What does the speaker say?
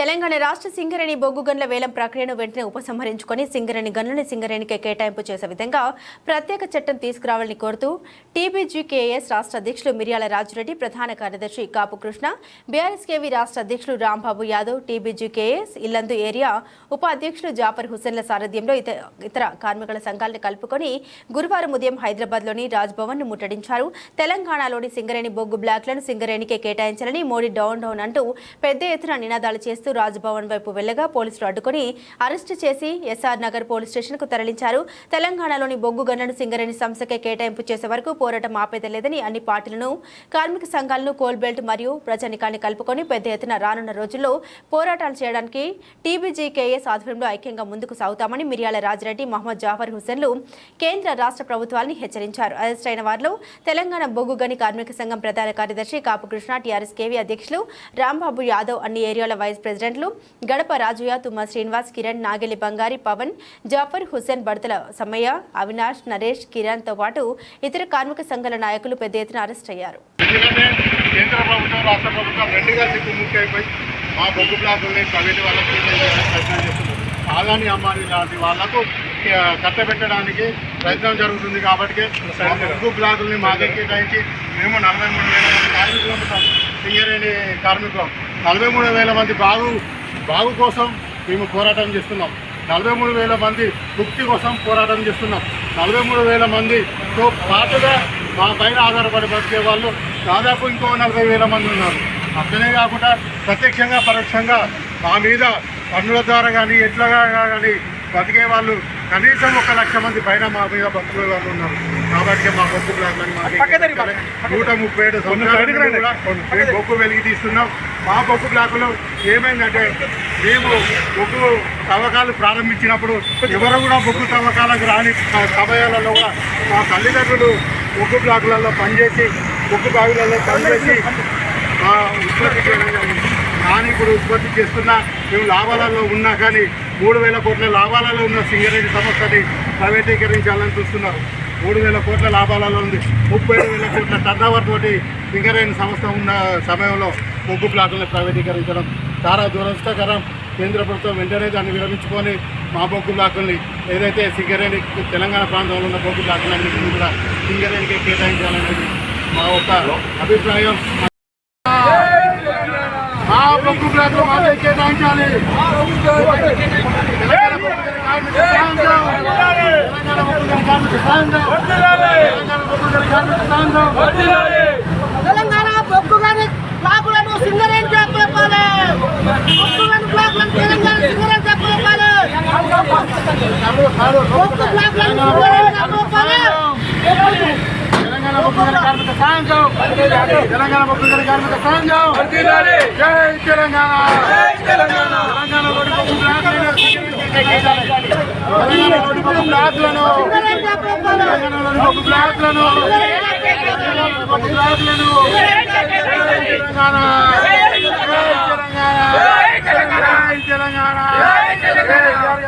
తెలంగాణ రాష్ట్ర సింగరేణి బొగ్గు గన్ల వేలం ప్రక్రియను వెంటనే ఉపసంహరించుకొని సింగరేణి గనులని సింగరేణికి కేటాయింపు చేసే విధంగా ప్రత్యేక చట్టం తీసుకురావాలని కోరుతూ టీబీజీకేఎస్ రాష్ట్ర అధ్యక్షులు మిర్యాల రాజురెడ్డి ప్రధాన కార్యదర్శి కాపు కృష్ణ బీఆర్ఎస్కేవి రాష్ట్ర అధ్యక్షులు రాంబాబు యాదవ్ టీబీజీకేఎస్ ఇల్లందు ఏరియా ఉపాధ్యక్షులు జాఫర్ హుస్సేన్ల సారథ్యంలో ఇతర కార్మికుల సంఘాలను కలుపుకొని గురువారం ఉదయం హైదరాబాద్లోని రాజ్భవన్ను ముట్టడించారు. తెలంగాణలోని సింగరేణి బొగ్గు బ్లాక్లను సింగరేణికే కేటాయించాలని మోడీ డౌన్ డౌన్ అంటూ పెద్ద ఎత్తున నినాదాలు చేస్తూ రాజ్భవన్ వైపు వెళ్ళగా పోలీసులు అడ్డుకొని అరెస్టు చేసి ఎస్ఆర్ నగర్ పోలీస్ స్టేషన్కు తరలించారు. తెలంగాణలోని బొగ్గు గనులను సింగరేణి సంస్థకే కేటాయింపు చేసే వరకు పోరాటం ఆపేదలేదని అన్ని పార్టీలను కార్మిక సంఘాలను కోల్బెల్ట్ మరియు ప్రజానికాన్ని కలుపుకొని పెద్ద ఎత్తున రానున్న రోజుల్లో పోరాటాలు చేయడానికి టీబీజీకేఎస్ ఆధ్వర్యంలో ఐక్యంగా ముందుకు సాగుతామని మిర్యాల రాజిరెడ్డి మహమ్మద్ జాఫర్ హుసేన్లు కేంద్ర రాష్ట్ర ప్రభుత్వాన్ని హెచ్చరించారు. అరెస్ట్ అయిన వారిలో తెలంగాణ బొగ్గు గని కార్మిక సంఘం ప్రధాన కార్యదర్శి కాపు కృష్ణ టీఆర్ఎస్ కేవీ అధ్యక్షులు రాంబాబు యాదవ్ అన్ని ఏరియాల వైస్ ప్రెసిడెంట్లు గడప రాజుయ తుమ్మ శ్రీనివాస్ కిరణ్ నాగెలి బంగారి పవన్ జాఫర్ హుస్సేన్ బడతల సమ్మయ్య అవినాష్ నరేష్ కిరణ్తో పాటు ఇతర కార్మిక సంఘాల నాయకులు పెద్ద ఎత్తున అరెస్ట్ అయ్యారు. కేంద్ర ప్రభుత్వం రాష్ట్ర ప్రభుత్వం అయిపోయి మా బొగ్గు బ్లాకుల్ని ప్రైవేట్ వాళ్ళకి ప్రయత్నం చేస్తున్నారు. ఆదాని లాంటి వాళ్ళకు కట్టబెట్టడానికి ప్రయత్నం జరుగుతుంది కాబట్టి బొగ్గు బ్లాకుల్ని మా దగ్గర మేము నలభై మూడు వేల మంది కార్మికులు సింగరేణి కార్మికులం నలభై మూడు వేల మంది బాగు బాగు కోసం మేము పోరాటం చేస్తున్నాం. నలభై మూడు వేల మంది ముక్తి కోసం పోరాటం చేస్తున్నాం. నలభై మూడు వేల మందితో పాటుగా మా పైన ఆధారపడి బతికే వాళ్ళు దాదాపు ఇంకో నలభై వేల మంది ఉన్నారు. అట్లనే కాకుండా ప్రత్యక్షంగా పరోక్షంగా మా మీద పన్నుల ద్వారా కానీ ఎట్లా కానీ బతికే వాళ్ళు కనీసం ఒక లక్ష మంది పైన మా మీద బతికే వాళ్ళు ఉన్నారు. కాబట్టి మా మాకు నూట ముప్పై ఏడు సంవత్సరాల బొగ్గు వెలిగి తీస్తున్నాం. మా బొగ్గు బ్లాకులో ఏమైందంటే మేము బొగ్గు తవ్వకాలు ప్రారంభించినప్పుడు ఎవరు కూడా బొగ్గు తవ్వకాలకు రాని సమయాలలో కూడా మా తల్లిదండ్రులు బొగ్గు బ్లాకులలో పనిచేసి బొగ్గు బావిలలో పనిచేసి మా ఉత్పత్తి కానీ ఇప్పుడు ఉత్పత్తి చేస్తున్న మేము లాభాలలో ఉన్నా కానీ మూడు వేల కోట్ల లాభాలలో ఉన్న సింగరేణి సంస్థని ప్రైవేటీకరించాలని చూస్తున్నారు. మూడు వేల కోట్ల లాభాలలో ఉంది. ముప్పై ఏడు వేల కోట్ల టర్నోవర్ తోటి సింగరేణి సంస్థ ఉన్న సమయంలో బొగ్గు ప్లాట్లను ప్రైవేటీకరించడం చాలా దురదృష్టకరం కేంద్ర ప్రభుత్వం వెంటనే దాన్ని విరమించుకొని మా బొగ్గు బ్లాకుల్ని ఏదైతే సింగరేణి తెలంగాణ ప్రాంతంలో ఉన్న బొగ్గు బ్లాకులన్నింటినీ కూడా సింగరేణికి కేటాయించాలనేది మా ఒక అభిప్రాయం. మా బొగ్గు బ్లాకులు మాత్రం కేటాయించాలి. తెలంగాణ బొగ్గు కార్మిక సంఘం. తెలంగాణ బొగ్గు కార్మిక సంఘం. తెలంగాణ బొగ్గు కార్మిక సంఘం. తెలంగాణ బొగ్గు గాని బ్లాకులను సింగరేణి చెప్పాలి బొగ్గు గాని బ్లాకులను తెలంగాణ సింగరేణి చెప్పాలి బొగ్గు బ్లాకులను సింగరేణి చెప్పాలి తెలంగాణ బొగ్గు కార్మిక సంఘం జై తెలంగాణ తెలంగాణ తెలంగాణ రోడ్డు బొగ్గు బ్లాకులను తెలంగాణ బొగ్గు బ్లాకులను తెలంగాణ జై తెలంగాణ కేసీఆర్